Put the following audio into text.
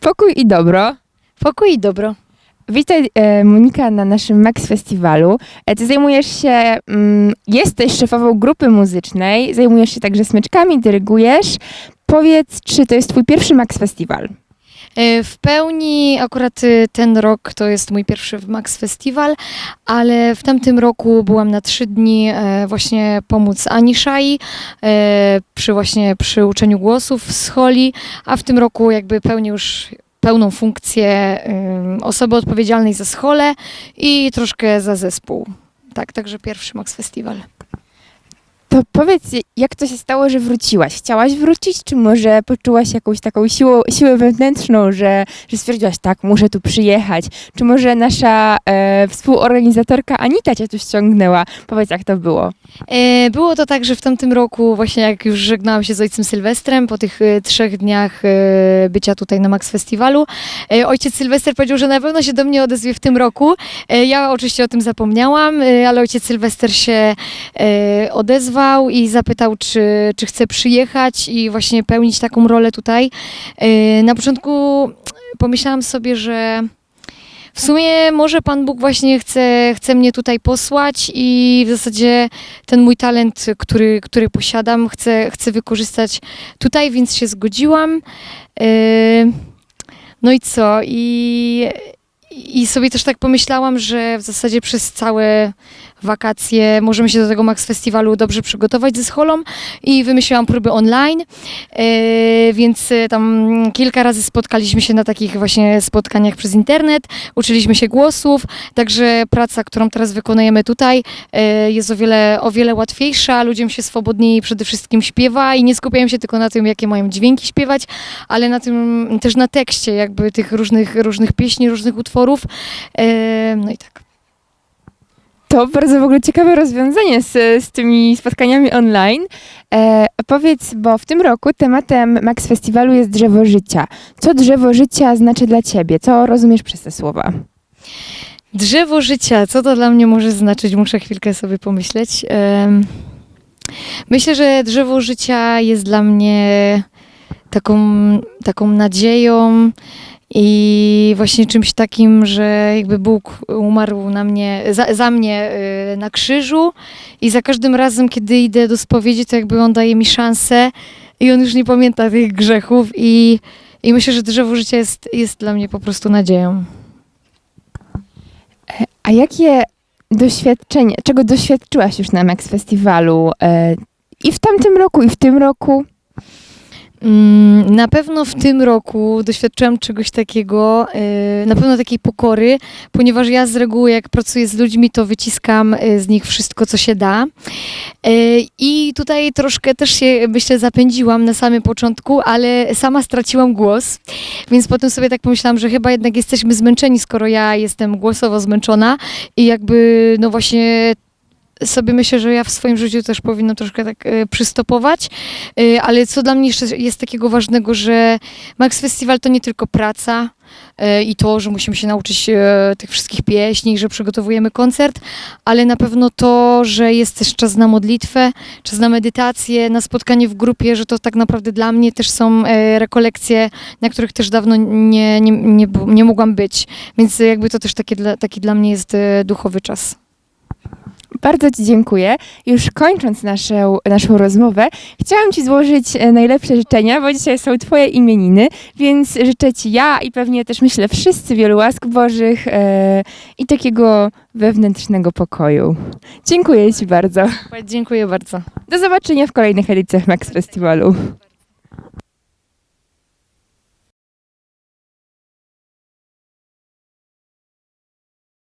Pokój i dobro. Pokój i dobro. Witaj e, Monika na naszym Max Festiwalu. E, ty zajmujesz się, mm, jesteś szefową grupy muzycznej, zajmujesz się także smyczkami, dyrygujesz. Powiedz, czy to jest twój pierwszy Max Festiwal? E, W pełni akurat y, ten rok to jest mój pierwszy Max Festival, ale w tamtym roku byłam na trzy dni e, właśnie pomóc Ani Szai e, przy właśnie przy uczeniu głosów w scholi, a w tym roku jakby pełnię już pełną funkcję osoby odpowiedzialnej za scholę i troszkę za zespół. Tak, także pierwszy Max Festival. To powiedz, jak to się stało, że wróciłaś? Chciałaś wrócić, czy może poczułaś jakąś taką siłą, siłę wewnętrzną, że, że stwierdziłaś, tak, muszę tu przyjechać? Czy może nasza e, współorganizatorka Anita cię tu ściągnęła? Powiedz, jak to było. E, Było to tak, że w tamtym roku, właśnie jak już żegnałam się z ojcem Sylwestrem, po tych e, trzech dniach e, bycia tutaj na Max Festiwalu, ojciec Sylwester powiedział, że na pewno się do mnie odezwie w tym roku. Ja oczywiście o tym zapomniałam, ale ojciec Sylwester się odezwał i zapytał, czy, czy chcę przyjechać i właśnie pełnić taką rolę tutaj. Na początku pomyślałam sobie, że w sumie może Pan Bóg właśnie chce, chce mnie tutaj posłać i w zasadzie ten mój talent, który, który posiadam, chcę, chcę wykorzystać tutaj, więc się zgodziłam. Yy, No i co? I, I sobie też tak pomyślałam, że w zasadzie przez całe wakacje możemy się do tego Max Festiwalu dobrze przygotować ze scholą i wymyśliłam próby online, yy, więc y, tam kilka razy spotkaliśmy się na takich właśnie spotkaniach przez internet, uczyliśmy się głosów, także praca, którą teraz wykonujemy tutaj yy, jest o wiele, o wiele łatwiejsza, ludziom się swobodniej przede wszystkim śpiewa i nie skupiają się tylko na tym, jakie mają dźwięki śpiewać, ale na tym też na tekście jakby tych różnych, różnych pieśni, różnych utworów. Yy, No i tak. To bardzo w ogóle ciekawe rozwiązanie z, z tymi spotkaniami online. E, powiedz, bo w tym roku tematem Max Festiwalu jest drzewo życia. Co drzewo życia znaczy dla ciebie? Co rozumiesz przez te słowa? Drzewo życia, co to dla mnie może znaczyć? Muszę chwilkę sobie pomyśleć. Em, Myślę, że drzewo życia jest dla mnie taką, taką nadzieją i właśnie czymś takim, że jakby Bóg umarł na mnie, za, za mnie y, na krzyżu i za każdym razem, kiedy idę do spowiedzi, to jakby On daje mi szansę i On już nie pamięta tych grzechów i, i myślę, że drzewo życia jest, jest dla mnie po prostu nadzieją. A jakie doświadczenie, czego doświadczyłaś już na Max Festiwalu e, i w tamtym roku, i w tym roku? Mm, Na pewno w tym roku doświadczyłam czegoś takiego, yy, na pewno takiej pokory, ponieważ ja z reguły jak pracuję z ludźmi, to wyciskam yy, z nich wszystko, co się da. Yy, I tutaj troszkę też się, myślę, zapędziłam na samym początku, ale sama straciłam głos, więc potem sobie tak pomyślałam, że chyba jednak jesteśmy zmęczeni, skoro ja jestem głosowo zmęczona i jakby, no właśnie sobie myślę, że ja w swoim życiu też powinnam troszkę tak e, przystopować, E, ale co dla mnie jeszcze jest takiego ważnego, że Max Festival to nie tylko praca e, i to, że musimy się nauczyć tych wszystkich pieśni, że przygotowujemy koncert, ale na pewno to, że jest też czas na modlitwę, czas na medytację, na spotkanie w grupie, że to tak naprawdę dla mnie też są rekolekcje, na których też dawno nie, nie, nie, nie mogłam być, więc jakby to też takie dla, taki dla mnie jest duchowy czas. Bardzo Ci dziękuję. Już kończąc naszą, naszą rozmowę, chciałam Ci złożyć e, najlepsze życzenia, bo dzisiaj są Twoje imieniny, więc życzę Ci ja i pewnie też myślę wszyscy wielu łask Bożych e, i takiego wewnętrznego pokoju. Dziękuję Ci bardzo. Dziękuję bardzo. Do zobaczenia w kolejnych edycjach Max Festiwalu.